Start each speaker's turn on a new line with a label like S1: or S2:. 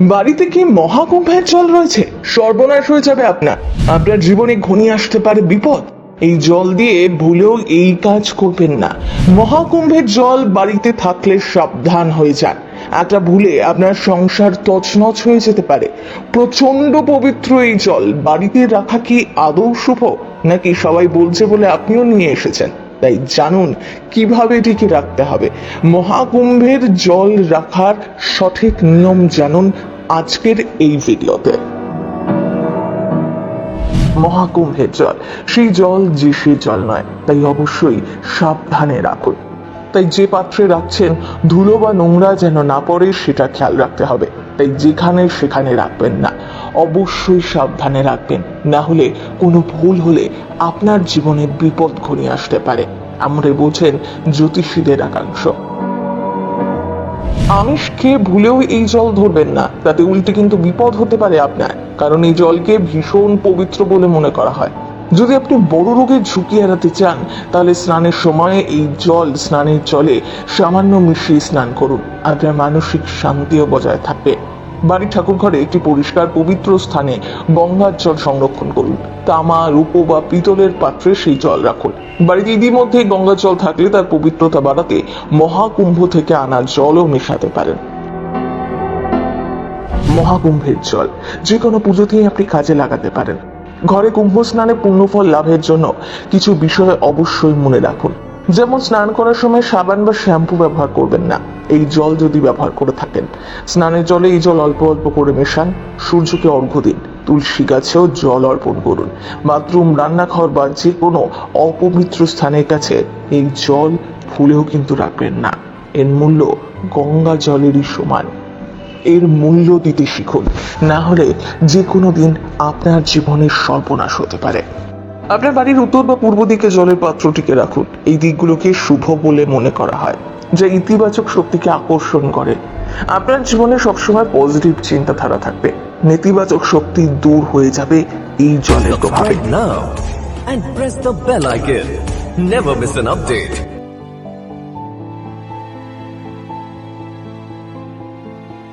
S1: বাড়িতে কি মহাকুম্ভের জল রয়েছে? সর্বনাশ হয়ে যাবে আপনার। আপনার জীবনে ঘনিয়ে আসতে পারে বিপদ। এই জল দিয়ে ভুলেও এই কাজ করবেন না। মহাকুম্ভের জল বাড়িতে থাকলে সাবধান হয়ে যান। একটা ভুলে আপনার সংসার তছনছ হয়ে যেতে পারে। প্রচণ্ড পবিত্র এই জল বাড়িতে রাখা কি আদৌ শুভ? নাকি সবাই বলছে বলে আপনিও নিয়ে এসেছেন? তাই জানুন কীভাবে এটিকে রাখতে হবে। মহাকুম্ভের জল রাখার সঠিক নিয়ম জানুন আজকের এই ভিডিওতে। মহাকুম্ভের জল, সেই জল যে সে জল নয়, তাই অবশ্যই সাবধানে রাখুন। তাই যে পাত্রে রাখছেন, ধুলো বা নোংরা যেন না পড়ে, সেটা খেয়াল রাখতে হবে। তাই যেখানে সেখানে রাখবেন না। অবশ্যই সাবধানে রাখবেন। না হলে কোনো ভুল হলে আপনার জীবনে বিপদ ঘনিয়ে আসতে পারে। আমরা বলছেন জ্যোতিষীদের একাংশ। আমিষ খেয়ে ভুলেও এই জল ধরবেন না। তাতে উল্টে কিন্তু বিপদ হতে পারে আপনার। কারণ এই জলকে ভীষণ পবিত্র বলে মনে করা হয়। যদি আপনি বড় রোগের ঝুঁকি এড়াতে চান, তাহলে স্নানের সময় এই জল স্নানের জলে সামান্য মিশিয়ে স্নান করুন। আপনার মানসিক শান্তিও বজায় থাকবে। বাড়ির ঠাকুর ঘরে একটি পরিষ্কার পবিত্র স্থানে গঙ্গার জল সংরক্ষণ করুন। তামা, রূপো বা পিতলের পাত্রে সেই জল রাখুন। বাড়িতে ইতিমধ্যে গঙ্গার জল থাকলে তার পবিত্রতা বাড়াতে মহাকুম্ভ থেকে আনা জলও মেশাতে পারেন। মহাকুম্ভের জল, যে কোনো পুজোতেই আপনি কাজে লাগাতে পারেন। ঘরে কুম্ভ স্নানে পুণ্যফল লাভের জন্য কিছু বিষয় অবশ্যই মনে রাখুন। যেমন স্নান করার সময় সাবান বা শ্যাম্পু ব্যবহার করবেন না। এই জল যদি ব্যবহার করে থাকেন। স্নানের জলে এই জল অল্প অল্প করে মেশান। সূর্যকে অর্ঘ্য দিন। তুলসী গাছেও জল অর্পণ করুন। বাথরুম, রান্নাঘর বা যে কোনো অপবিত্র স্থানের কাছে এই জল ফুলেও কিন্তু রাখবেন না। এর মূল্য গঙ্গা জলেরই সমান। এর মূল্য দিতে শিখুন। না হলে যে কোনো দিন আপনার জীবনের সর্বনাশ হতে পারে। আপনার বাড়ির উত্তর বা পূর্ব দিকে জলের পাত্রটিকে রাখুন। এই দিকগুলোকে শুভ বলে মনে করা হয়। যা ইতিবাচক শক্তিকে আকর্ষণ করে আপনার জীবনে সবসময় পজিটিভ চিন্তাধারা থাকবে নেতিবাচক শক্তি দূর হয়ে যাবে এই জলের প্রভাবে
S2: Subscribe now and press the bell icon. Never miss an update.